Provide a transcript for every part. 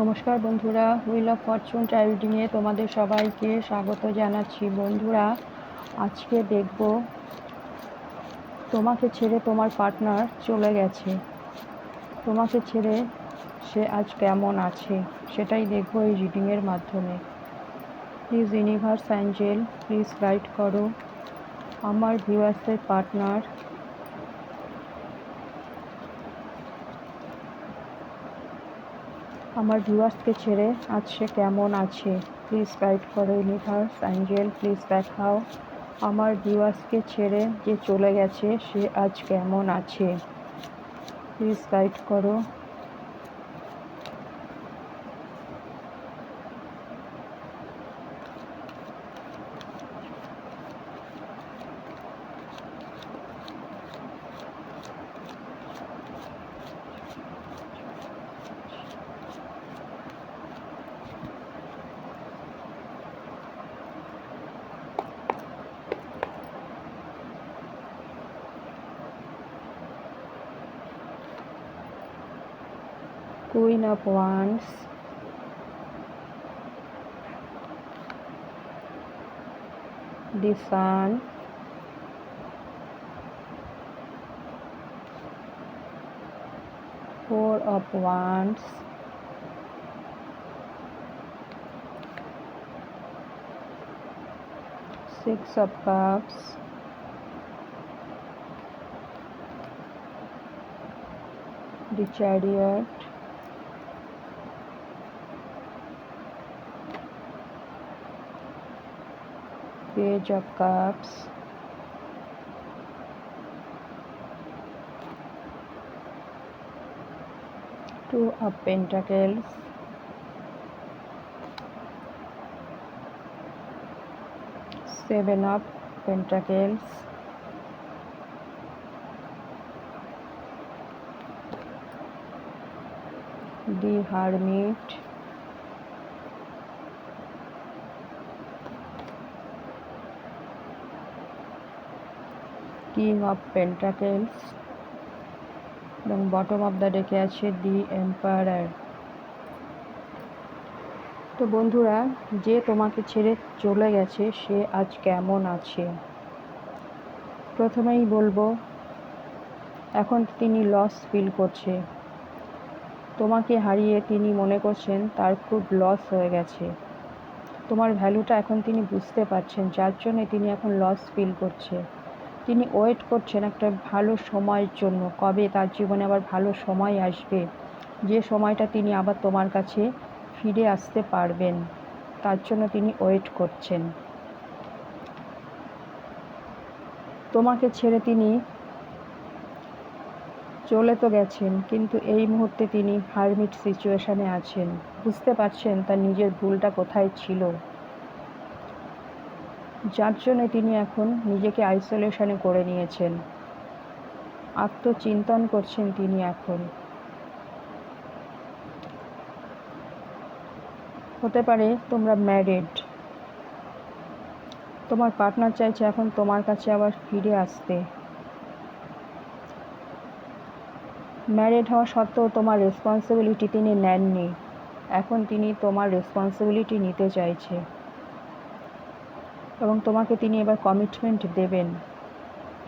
নমস্কার বন্ধুরা wheel of Fortune ট্রাইডিংয়ে তোমাদের সবাইকে স্বাগত জানাচ্ছি। বন্ধুরা, আজকে দেখব তোমাকে ছেড়ে তোমার পার্টনার চলে গেছে। তোমাকে ছেড়ে সে আজ কেমন আছে, সেটাই দেখব এই রিডিংয়ের মাধ্যমে। Please universe angel please guide করো। আমার ভিউয়ার্সের পার্টনার আমার ভিউয়ার্সকে ছেড়ে আজ সে কেমন আছে? প্লিজ গাইড করো ইউনিভার্স অ্যাঞ্জেল প্লিজ দেখাও আমার ভিউয়ার্সকে ছেড়ে যে চলে গেছে, সে আজ কেমন আছে? প্লিজ গাইড করো। Queen of Wands, the Sun, Four of Wands, Six of Cups, the Chariot, page of cups two of pentacles seven of pentacles the hermit king of pentacles এবং বটম অফ দ্য ডেকে আছে দি empire. তো বন্ধুরা, যে তোমাকে ছেড়ে চলে গেছে, সে আজ কেমন আছে? প্রথমেই বলব, এখন তিনি লস ফিল করছে। তোমাকে হারিয়ে তিনি মনে করছেন তার খুব লস হয়ে গেছে। তোমার ভ্যালুটা এখন তিনি বুঝতে পারছেন, যার জন্য তিনি এখন লস ফিল করছে। তিনি ওয়েট করছেন একটা ভালো সময়ের জন্য। কবে? তার জীবনে আবার ভালো সময় আসবে। যে সময়টা তিনি আবার তোমার কাছে ফিরে আসতে পারবেন, তার জন্য তিনি ওয়েট করছেন। তোমাকে ছেড়ে তিনি চলে তো গেছেন, কিন্তু এই মুহূর্তে তিনি হারমিট সিচুয়েশানে আছেন। বুঝতে পারছেন তার নিজের ভুলটা কোথায় ছিল? যার জন্য তিনি এখন নিজেকে আইসোলেশনে করে নিয়েছেন। আত্মচিন্তন করছেন তিনি এখন। হতে পারে তোমরা ম্যারিড তোমার পার্টনার চাইছে এখন তোমার কাছে আবার ফিরে আসতে। ম্যারিড হওয়া সত্ত্বেও তোমার রেসপন্সিবিলিটি তিনি নেননি। এখন তিনি তোমার রেসপন্সিবিলিটি নিতে চাইছে। এবং তোমাকে তিনি এবার কমিটমেন্ট দেবেন।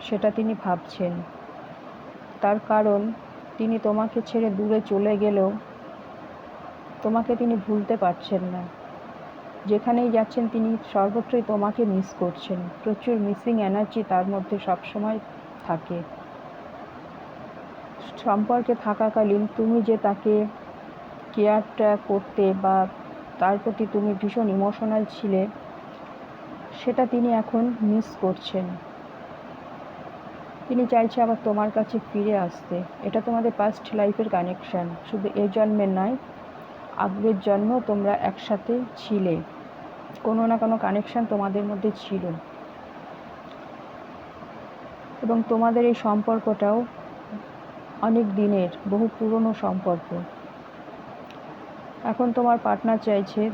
সেটা তিনি ভাবছেন। তার কারণ, তিনি তোমাকে ছেড়ে দূরে চলে গেলেও তোমাকে তিনি ভুলতে পারছেন না। যেখানেই যাচ্ছেন, তিনি সর্বত্রই তোমাকে মিস করছেন। প্রচুর মিসিং এনার্জি তার মধ্যে সবসময় থাকে। সম্পর্কে থাকাকালীন তুমি যে তাকে কেয়ারটা করতে বা তার প্রতি তুমি ভীষণ ইমোশনাল ছিলে সেটা তিনি এখন মিস করছেন। তিনি চাইছে আবার তোমার কাছে ফিরে আসতে। এটা তোমাদের পাস্ট লাইফের কানেকশান শুধু এ জন্মের নয়, আগের জন্ম তোমরা একসাথে ছিলে। কোনো না কোনো কানেকশান তোমাদের মধ্যে ছিল। এবং তোমাদের এই সম্পর্কটাও অনেক দিনের, বহু পুরনো সম্পর্ক। এখন তোমার পার্টনার চাইছে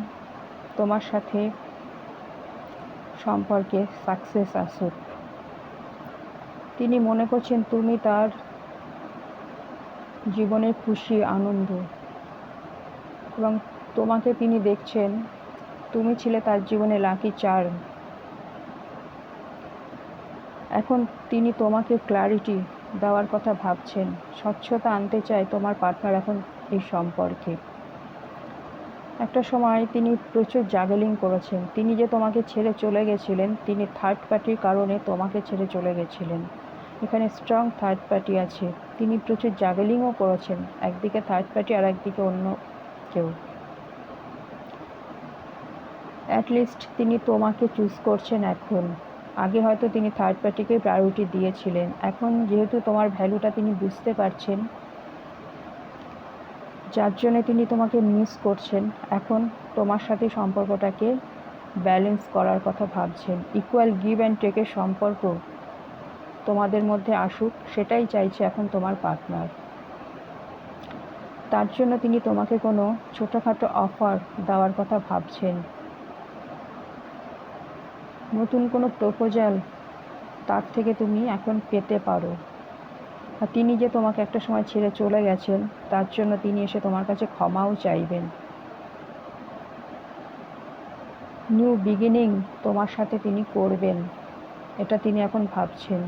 তোমার সাথে সম্পর্কে সাকসেস আসুক তিনি মনে করছেন তুমি তার জীবনের খুশি, আনন্দ এবং তোমাকে তিনি দেখছেন, তুমি ছিলে তার জীবনে লাকি চার এখন তিনি তোমাকে ক্লারিটি দেওয়ার কথা ভাবছেন, স্বচ্ছতা আনতে চায় তোমার পার্টনার এখন এই সম্পর্কে। একটা সময় তিনি প্রচুর জাগলিং করেছেন। তিনি যে তোমাকে ছেড়ে চলে গেছিলেন, তিনি থার্ড পার্টির কারণে তোমাকে ছেড়ে চলে গেছিলেন। এখানে স্ট্রং থার্ড পার্টি আছে। তিনি প্রচুর জাগলিংও করেছেন, একদিকে থার্ড পার্টি আর একদিকে অন্য কেউ। অ্যাটলিস্ট তিনি তোমাকে চুজ করছেন এখন। আগে হয়তো তিনি থার্ড পার্টিকে প্রায়োরিটি দিয়েছিলেন। এখন যেহেতু তোমার ভ্যালুটা তিনি বুঝতে পারছেন যার জন্য তিনি তোমাকে মিস করছেন, এখন তোমার সাথে সম্পর্কটাকে ব্যালেন্স করার কথা ভাবছেন। ইকুয়াল গিভ অ্যান্ড টেকের সম্পর্ক তোমাদের মধ্যে আসুক, সেটাই চাইছে এখন তোমার পার্টনার তার জন্য তিনি তোমাকে কোনো ছোটোখাটো অফার দেওয়ার কথা ভাবছেন। নতুন কোনো প্রপোজাল তার থেকে তুমি এখন পেতে পারো। আর তিনি যে তোমাকে একটা সময় ছেড়ে চলে গেছেন, তার জন্য তিনি এসে তোমার কাছে ক্ষমাও চাইবেন। নিউ বিগিনিং তোমার সাথে তিনি করবেন, এটা তিনি এখন ভাবছেন।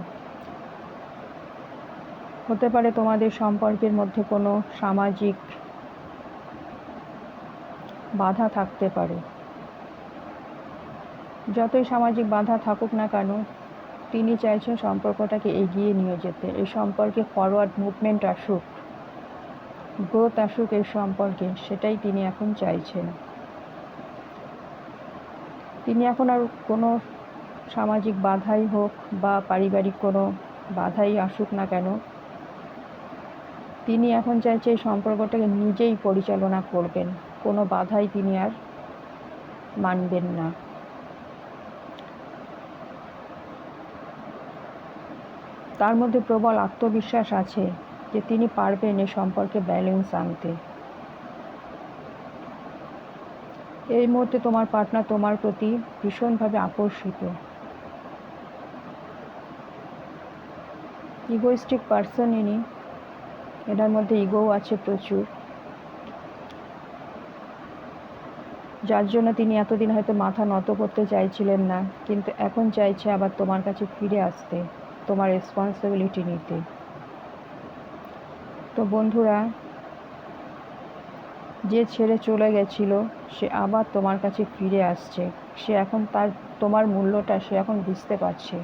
হতে পারে তোমাদের সম্পর্কের মধ্যে কোনো সামাজিক বাধা থাকতে পারে। যতই সামাজিক বাধা থাকুক না কেন তিনি চাইছেন সম্পর্কটাকে এগিয়ে নিয়ে যেতে। এই সম্পর্কে ফরওয়ার্ড মুভমেন্ট আসুক। গ্রোথ আসুক এই সম্পর্কে, সেটাই তিনি এখন চাইছেন। তিনি এখন আর কোনো সামাজিক বাধাই হোক বা পারিবারিক কোনো বাধাই আসুক না কেন, তিনি এখন চাইছে এই সম্পর্কটাকে নিজেই পরিচালনা করবেন। কোনো বাধাই তিনি আর মানবেন না। তার মধ্যে প্রবল আত্মবিশ্বাস আছে যে তিনি পারবেন এ সম্পর্কে ব্যালেন্স আনতে। এই মুহূর্তে তোমার পার্টনার তোমার প্রতি ভীষণভাবে আকর্ষিত। ইগোইস্টিক পার্সন ইনি এটার মধ্যে ইগোও আছে প্রচুর। যার জন্য তিনি এতদিন হয়তো মাথা নত করতে চাইছিলেন না, কিন্তু এখন চাইছে আবার তোমার কাছে ফিরে আসতে। তোমার রেসপন্সিবিলিটি নিতে। তো বন্ধুরা, যে ছেড়ে চলে গেছিল, সে আবার তোমার কাছে ফিরে আসছে। সে এখন তার, তোমার মূল্যটা সে এখন বুঝতে পারছে।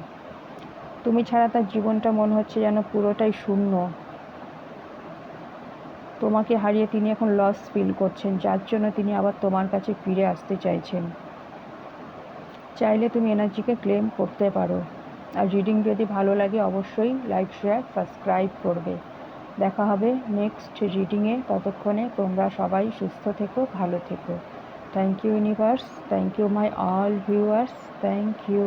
তুমি ছাড়া তার জীবনটা মনে হচ্ছে যেন পুরোটাই শূন্য। তোমাকে হারিয়ে তিনি এখন লস ফিল করছেন, যার জন্য তিনি আবার তোমার কাছে ফিরে আসতে চাইছেন। চাইলে তুমি এনার্জিকে ক্লেম করতে পারো। আর রিডিং যদি ভালো লাগে অবশ্যই লাইক শেয়ার সাবস্ক্রাইব করবে। দেখা হবে নেক্সট রিডিংয়ে ততক্ষণে তোমরা সবাই সুস্থ থেকো, ভালো থেকো। Thank you universe thank you my all viewers thank you